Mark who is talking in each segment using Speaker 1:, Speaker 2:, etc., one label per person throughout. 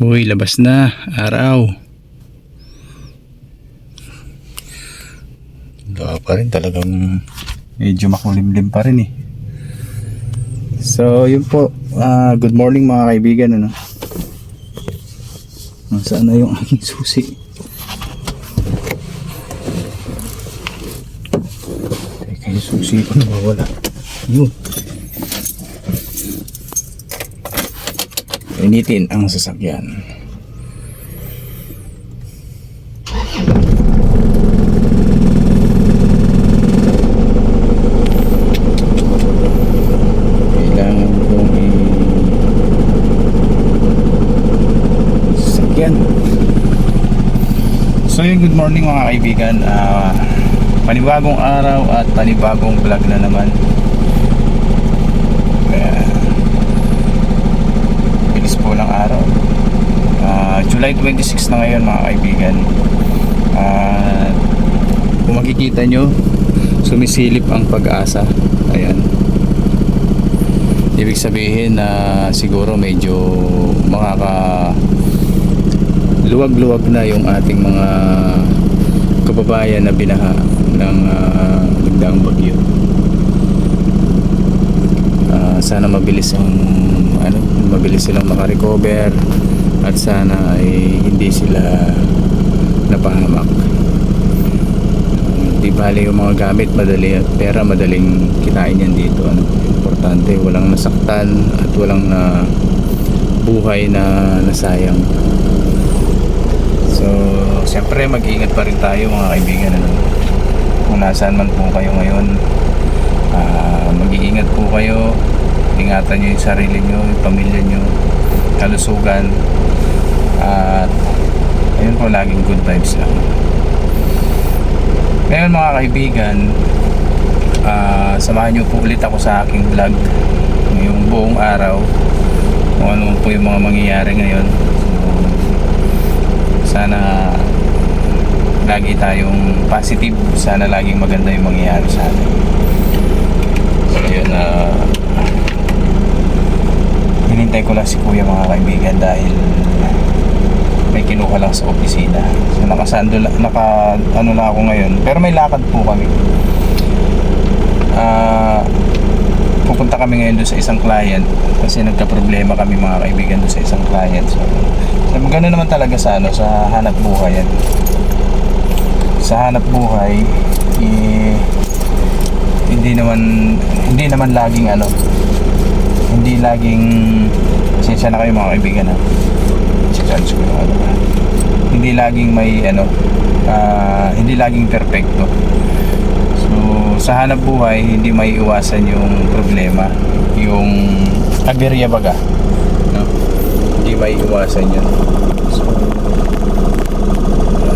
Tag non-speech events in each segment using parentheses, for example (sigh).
Speaker 1: Uy, labas na. Araw. Gawa pa rin talagang medyo makulimlim pa rin eh. So, yun po. Ah, good morning mga kaibigan. Ano? Nasaan na yung aking susi? Teka, yung susi ko nawawala. Yun. Initin ang sasakyan. Kailangan kong i... So yun, good morning mga kaibigan. Ah, panibagong araw at panibagong vlog na naman. Kaya, bilis po ng araw. Ah, July 26 na ngayon mga kaibigan. At kung makikita nyo, sumisilip ang pag-asa. Ayan. Ibig sabihin na siguro medyo makaka luwag-luwag na yung ating mga kababayan na binaha ng uh, nagdaang bagyo. Ah, sana mabilis ang ano, mabilis silang makarecover at sana ay hindi sila napahamak. Di bali yung mga gamit madali at pera madaling kitain yan dito. Ano? Importante walang nasaktan at walang na buhay na nasayang. So, siyempre mag-iingat pa rin tayo mga kaibigan. Ano? Kung nasaan man po kayo ngayon, ah, mag-iingat po kayo. Ingatan nyo yung sarili nyo, yung pamilya nyo, kalusugan. At ayun po, laging good vibes lang. Ngayon mga kaibigan, ah, samahan nyo po ulit ako sa aking vlog ngayong buong araw kung ano po yung mga mangyayari ngayon. So, sana lagi tayong positive. Sana laging maganda yung mangyayari sa atin. So, yun, ah, hinintay ko lang si kuya mga kaibigan dahil may kinuha lang sa opisina. So nakasando naka ano na ako ngayon. Pero may lakad po kami. Ah pupunta kami ngayon doon sa isang client kasi nagka-problema kami mga kaibigan doon sa isang client. So, so gano'n naman talaga sa ano sa hanap buhay yan. Sa hanap buhay eh, hindi naman hindi naman laging ano hindi laging pasensya na kayo mga kaibigan ha charge ko ano hindi laging may ano ah, hindi laging perfecto so sa hanap buhay hindi may iwasan yung problema yung aberya baga. No? hindi may iwasan yun. So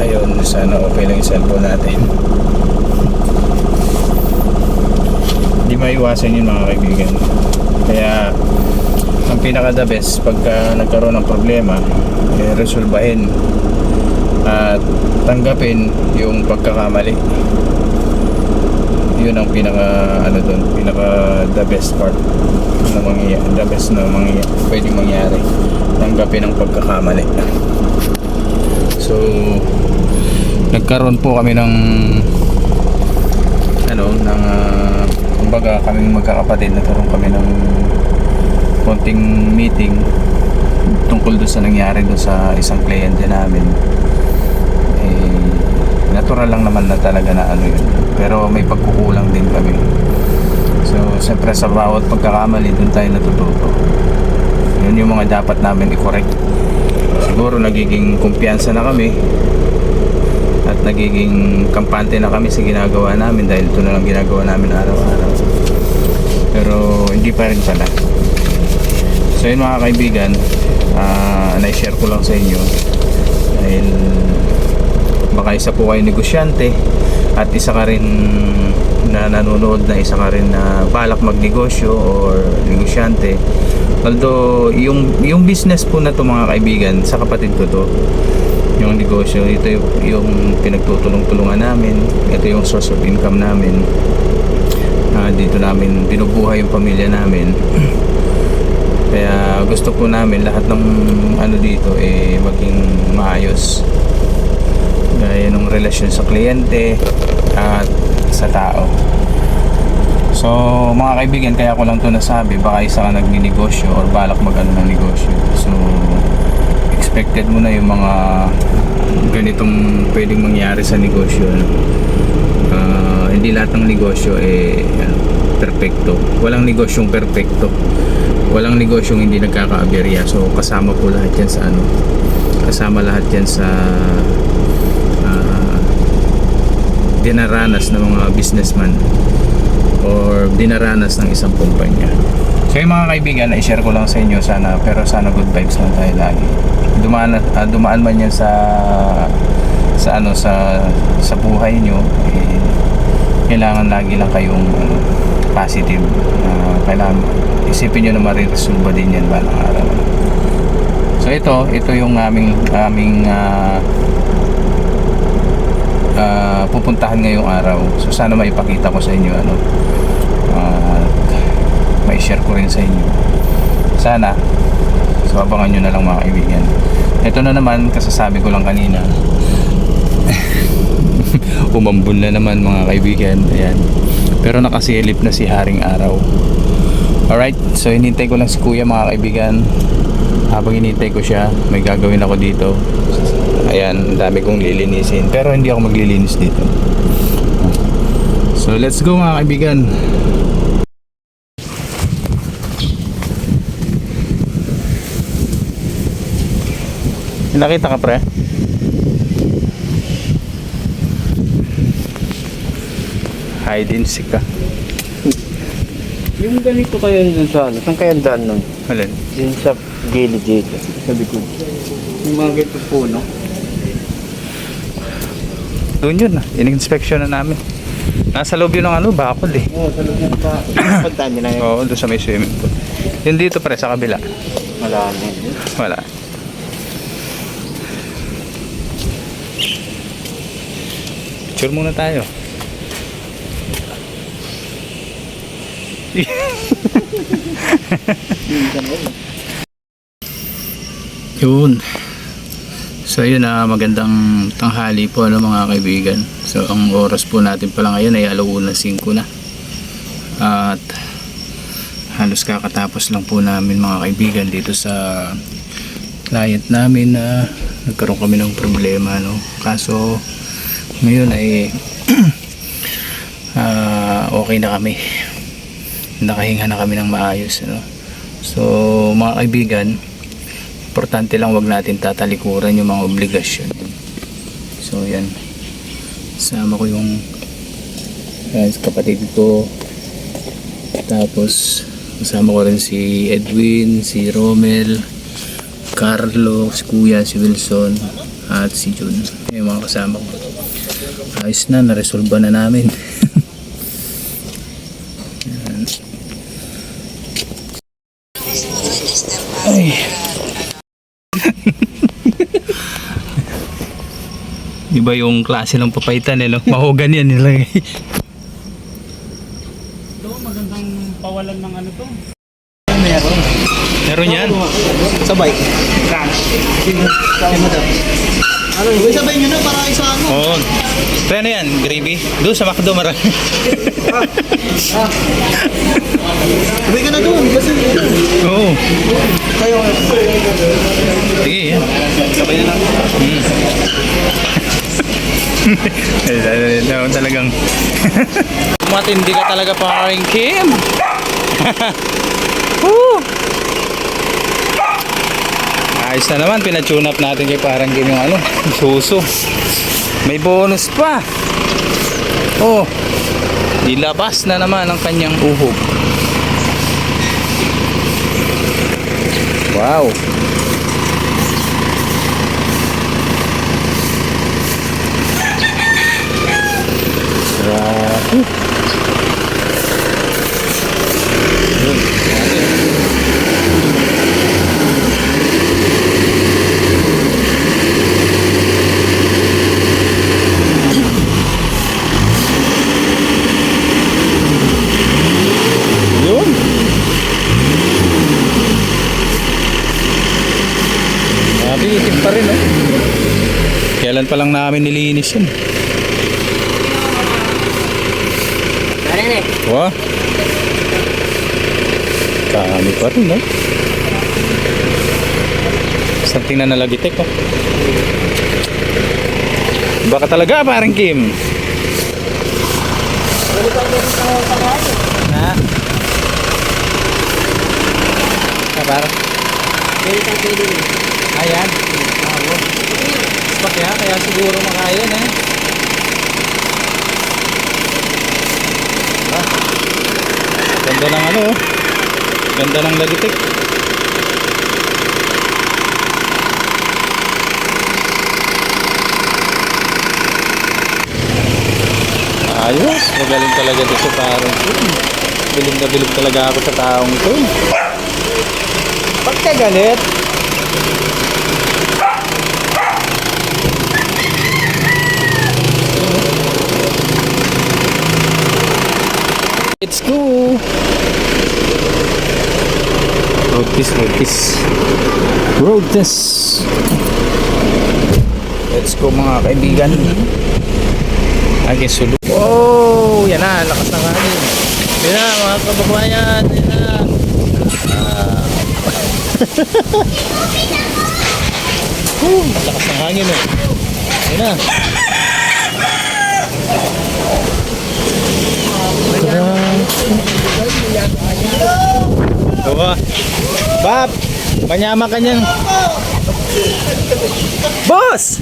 Speaker 1: ayun sana okay lang yung cellphone natin. (laughs) Hindi may iwasan yun mga kaibigan. Kaya pinaka the best pagka nagkaroon ng problema eh, resolbahin at tanggapin yung pagkakamali. Yun ang pinaka ano doon pinaka the best part na mangyayari the best na mangyayari pwedeng mangyari. Tanggapin ang pagkakamali. So nagkaroon po kami ng ano ng uh, kumbaga kaming magkakapatid nagkaroon kami ng konting meeting tungkol doon sa nangyari doon sa isang kliyente namin eh natural lang naman na talaga na ano yun. Pero may pagkukulang din kami. So siyempre sa bawat pagkakamali doon tayo natututo. Yun yung mga dapat namin i-correct. Siguro nagiging kumpiyansa na kami at nagiging kampante na kami sa ginagawa namin dahil ito na lang ginagawa namin araw-araw. Pero hindi pa rin pala So yun mga kaibigan, uh, na-share ko lang sa inyo. Dahil baka isa po kayo negosyante at isa ka rin na nanonood na isa ka rin na balak magnegosyo or negosyante. Although yung, yung business po na to mga kaibigan sa kapatid ko to yung negosyo ito yung, yung pinagtutulong-tulungan namin ito yung source of income namin. Ah, dito namin binubuhay yung pamilya namin (clears throat) Kaya gusto po namin lahat ng ano dito eh values gaya ng relasyon sa kliyente at sa tao. So mga kaibigan kaya ko lang to nasabi baka isa ka nagninegosyo or balak mag ano ng negosyo. So expected mo na yung mga ganitong pwedeng mangyari sa negosyo ano? Ah, hindi lahat ng negosyo eh ano, perfecto. Walang negosyong perfecto walang negosyong hindi nagkakaaberya. So kasama po lahat yan sa ano kasama lahat yan sa ah, dinaranas ng mga businessman or dinaranas ng isang kumpanya. So yung mga kaibigan i-share ko lang sa inyo sana pero sana good vibes lang tayo lagi. Dumaan, ah, dumaan man yan sa sa ano sa sa buhay nyo eh, kailangan lagi lang kayong ano, positive Ah, kailangan isipin nyo na mariresolve din yan balang araw. So ito ito yung aming aming ah, ah, pupuntahan ngayong araw. So sana maipakita ko sa inyo ano at may share ko rin sa inyo. Sana. So abangan nyo na lang mga kaibigan. Ito na naman kasasabi ko lang kanina. (laughs) Umambun na naman mga kaibigan. Ayan pero nakasilip na si Haring Araw. Alright so hinintay ko lang si kuya mga kaibigan. Habang hinintay ko siya may gagawin ako dito. Ayan dami kong lilinisin. Pero hindi ako maglilinis dito. So let's go mga kaibigan. Nakita ka pre? Hide and seek ka
Speaker 2: Yung ganito kaya dun sa ano, saan kaya daan nun?
Speaker 1: alin?
Speaker 2: Din sa gilid dito, sa likod. Yung mga ganito puno.
Speaker 1: doon yun ah in-inspection na namin nasa loob yun ng ano bakod eh
Speaker 2: Oo, sa loob ng pa. (coughs) Pagdaan nyo na yun.
Speaker 1: oo doon sa may swimming pool yun dito pre sa kabila
Speaker 2: Wala na yun.
Speaker 1: wala picture muna tayo (laughs) yun. So yun na magandang tanghali po ano mga kaibigan. So ang oras po natin pala ngayon ay alauna 5 na. At halos kakatapos lang po namin mga kaibigan dito sa client namin na nagkaroon kami ng problema no kaso ngayon ay (clears throat) ah, okay na kami nakahinga na kami ng maayos ano. So mga kaibigan importante lang wag natin tatalikuran yung mga obligasyon. So yan. Sama ko yung yan, kapatid ko. Tapos kasama ko rin si Edwin si Romel Carlo si Kuya si Wilson at si Jun. Yung mga kasama ko. Ayos na naresolba na namin (laughs) Iba yung klase ng papaitan eh, no? (laughs) Mahogan yan nilagay.
Speaker 2: Ito, magandang pawalan ng ano to.
Speaker 1: Meron. Meron yan.
Speaker 2: Sabay. Daw. Ano, sabay sabay nyo na para isa ano.
Speaker 1: Oo. Pero ano yan? Gravy? Doon sa McDo marami.
Speaker 2: Sabay ka na doon kasi
Speaker 1: Oo.
Speaker 2: kayo.
Speaker 1: Sige, yan.
Speaker 2: Sabay na lang.
Speaker 1: Eh, no, talagang... Matindi ka talaga paring Kim. (laughs) Woo! Ayos na naman, pinatune up natin kay parang Kim yung ano, suso. May bonus pa. Oh, ilabas na naman ang kanyang uhog. Wow. Grabe. Yun. Grabe, itim pa rin, oh. Kailan pa lang namin nilinis yun. Wah. Kami pa rin, no? Tingnan na lagitek, oh. Baka talaga, parang Kim. Ha? Ah, parang? Ayan. Ah, wow. Spak kaya, kaya siguro makayan, eh. Ganda ng ano, oh. Ganda ng lagitik. Ayos, magaling talaga dito parang Bilib na bilib talaga ako sa taong ito. Ba't ka Let's go! Road kiss, road kiss. Road test. Let's go mga kaibigan. Ay, sulok. Wow! Yan na, lakas ng hangin. Yan na, mga kababayan. Yan na. Ah. (laughs) Whew, lakas ng hangin eh. Yan na. Diba? Bab! Manyama ka niyan. Boss!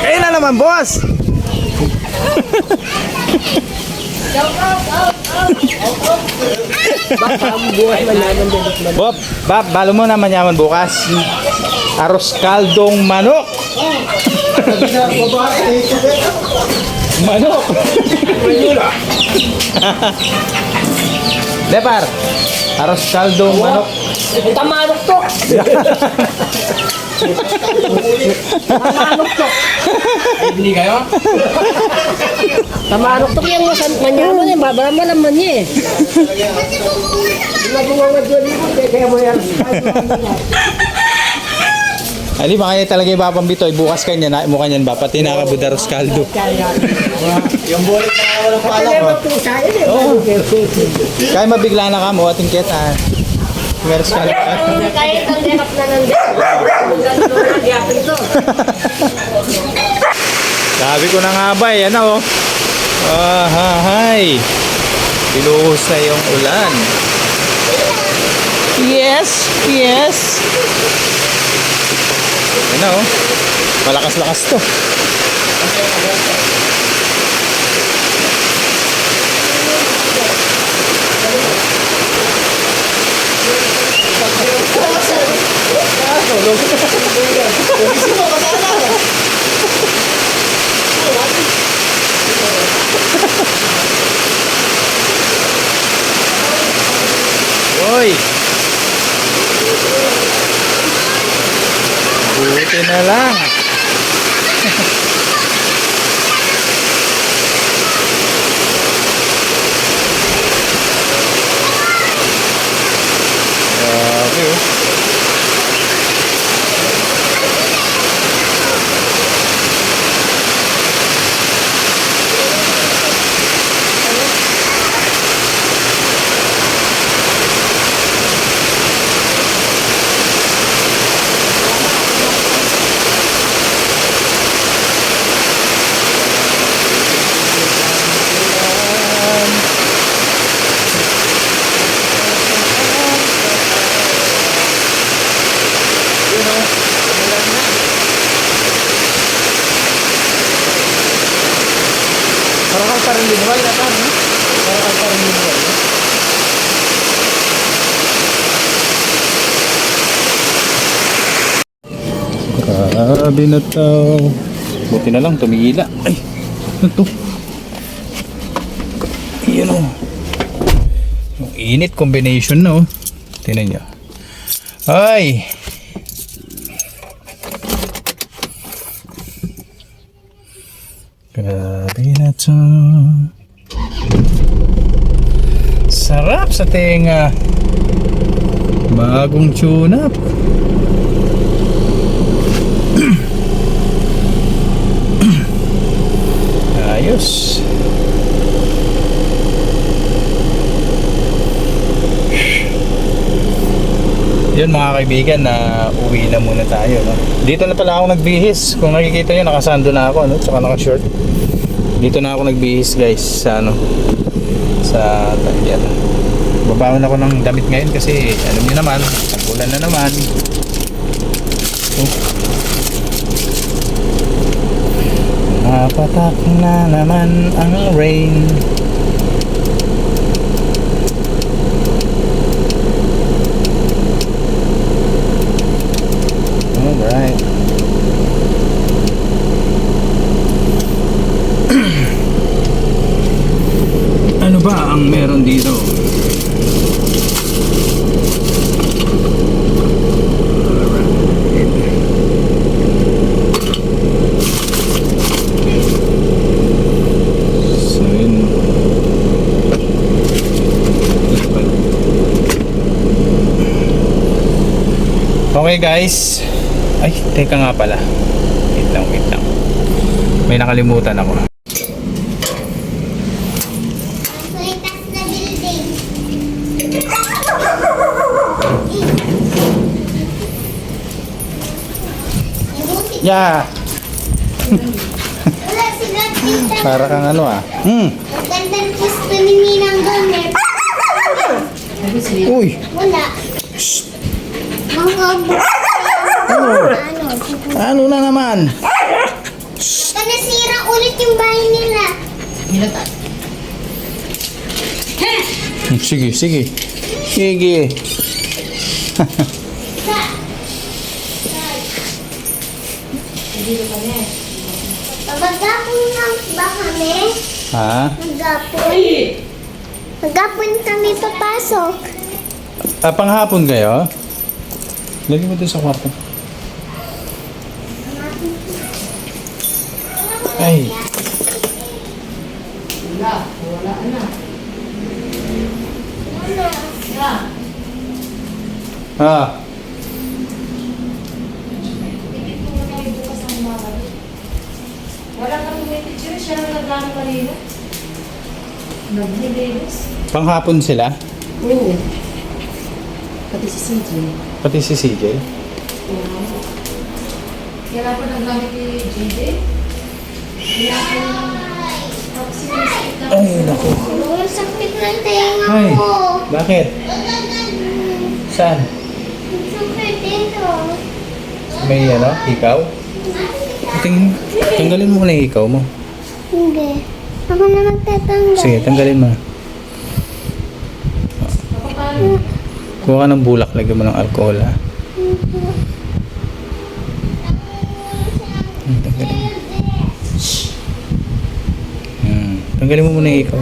Speaker 1: Kayo na naman, boss! Bob, Bob, balo mo na manyaman bukas. Aros kaldong manok. (laughs) manok. Lepar. Aros kaldong manok.
Speaker 3: Tamanok to! Tamanok to!
Speaker 1: Bili kayo?
Speaker 3: Tamanok to yung masan manyaman eh, babara mo naman niya eh. Kaya mo yan.
Speaker 1: Ali, baka yan talaga ibabambito. Bukas kanya na mo kanyan ba? Pati nakabudaros kaldo.
Speaker 3: Kasi naman po sa akin eh.
Speaker 1: Kaya mabigla na ka mo ating kita. Meron kaldo.
Speaker 3: Kahit ang dirap na na to.
Speaker 1: Sabi ko na nga ba, yan na oh. Ah, ha, hay. Pinuhos na yung ulan. Yes, yes. Yan na oh. Malakas-lakas to. Hoy! Buti na lang. (laughs) Grabe oh. Parang pa rin linuwal na pa, no? Parang pa rin linuwal. no? Grabe na to. Buti na lang, tumigila. Ay, ano to? Yun o. Yung init combination na oh. Tinan nyo. Ay! Grabe na to. Sarap sa tenga. Bagong tune up. Mga kaibigan na uwi na muna tayo. No? Dito na pala ako nagbihis. Kung nakikita nyo, nakasando na ako. No? Tsaka naka-short. Dito na ako nagbihis guys sa ano sa Tanyan. Babawan ako ng damit ngayon kasi alam niyo naman, ulan na naman. Napatak na naman ang rain. Alright. ano ba ang meron dito? So, yun. Okay guys. Ay, teka nga pala. Wait lang, wait lang. May nakalimutan ako. Yeah. (laughs) Para kang ano ah. Hmm.
Speaker 3: Gandang gusto ni Ninang Gomer.
Speaker 1: Uy.
Speaker 3: Wala.
Speaker 1: Ano?
Speaker 3: Ano?
Speaker 1: Na naman?
Speaker 3: Baka nasira ulit yung bahay nila.
Speaker 1: Hmm, Sige, sige. Sige.
Speaker 3: Magapon lang ba kami?
Speaker 1: Ha?
Speaker 3: Magapon. Magapon kami papasok.
Speaker 1: Ah, panghapon kayo? Lagyan mo doon sa kwarto. Ay. Ah.
Speaker 4: Wala kang may picture, siya lang nagano kanina. Naglilinis.
Speaker 1: Panghapon sila?
Speaker 4: Oo. Pati si CJ.
Speaker 1: Pati si CJ?
Speaker 4: Kaya ako naggamit ni JJ. Kaya sinisita.
Speaker 1: Ay, naku.
Speaker 3: Ang sakit ng tenga
Speaker 1: Ay.
Speaker 3: ko.
Speaker 1: Bakit? Saan?
Speaker 3: Sakit dito.
Speaker 1: May ano? Ikaw? Ting tanggalin mo muna yung ikaw mo.
Speaker 3: Hindi. Ako na magtatanggal.
Speaker 1: Sige, tanggalin mo.
Speaker 4: Paano?
Speaker 1: Kuha ka ng bulak, lagyan mo ng alcohol ha. Hmm, tanggalin mo. Hmm, tanggalin mo muna yung ikaw.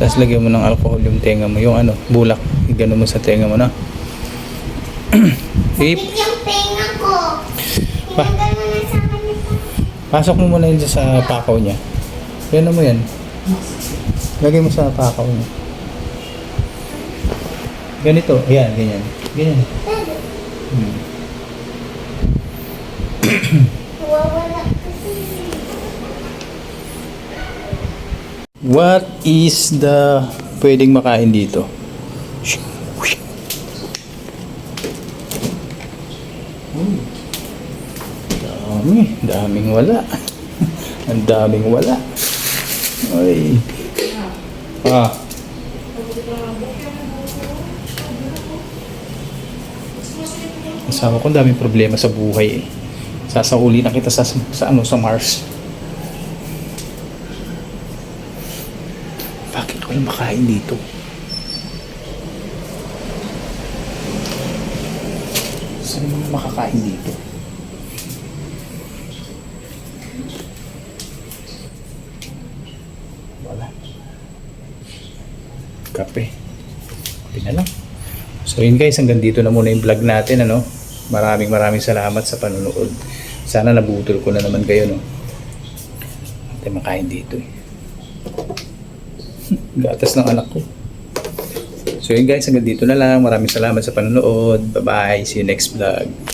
Speaker 1: Tapos lagyan mo ng alcohol yung tenga mo. Yung ano, bulak. Igano mo sa tenga mo na.
Speaker 3: Sakit yung tenga ko.
Speaker 1: Pa. Pasok mo muna yun sa pakaw niya. Yan mo yan. Lagay mo sa pakaw niya. Ganito. Ayan, ganyan. Ganyan. Hmm. What is the pwedeng makain dito? Hmm. Dami, daming wala. (laughs) Ang daming wala. Ay. Ah. Kasama ko daming problema sa buhay eh. Sasauli na kita sa, sa ano sa Mars. Bakit ako makain dito? Saan mga makakain dito? Wala. Kape. Kape na lang. So yun guys, hanggang dito na muna yung vlog natin. Ano? Maraming maraming salamat sa panonood. Sana nabutol ko na naman kayo. No? At makain dito eh. (laughs) Gatas ng anak ko. So yun guys, hanggang dito na lang. Maraming salamat sa panonood. Bye-bye. See you next vlog.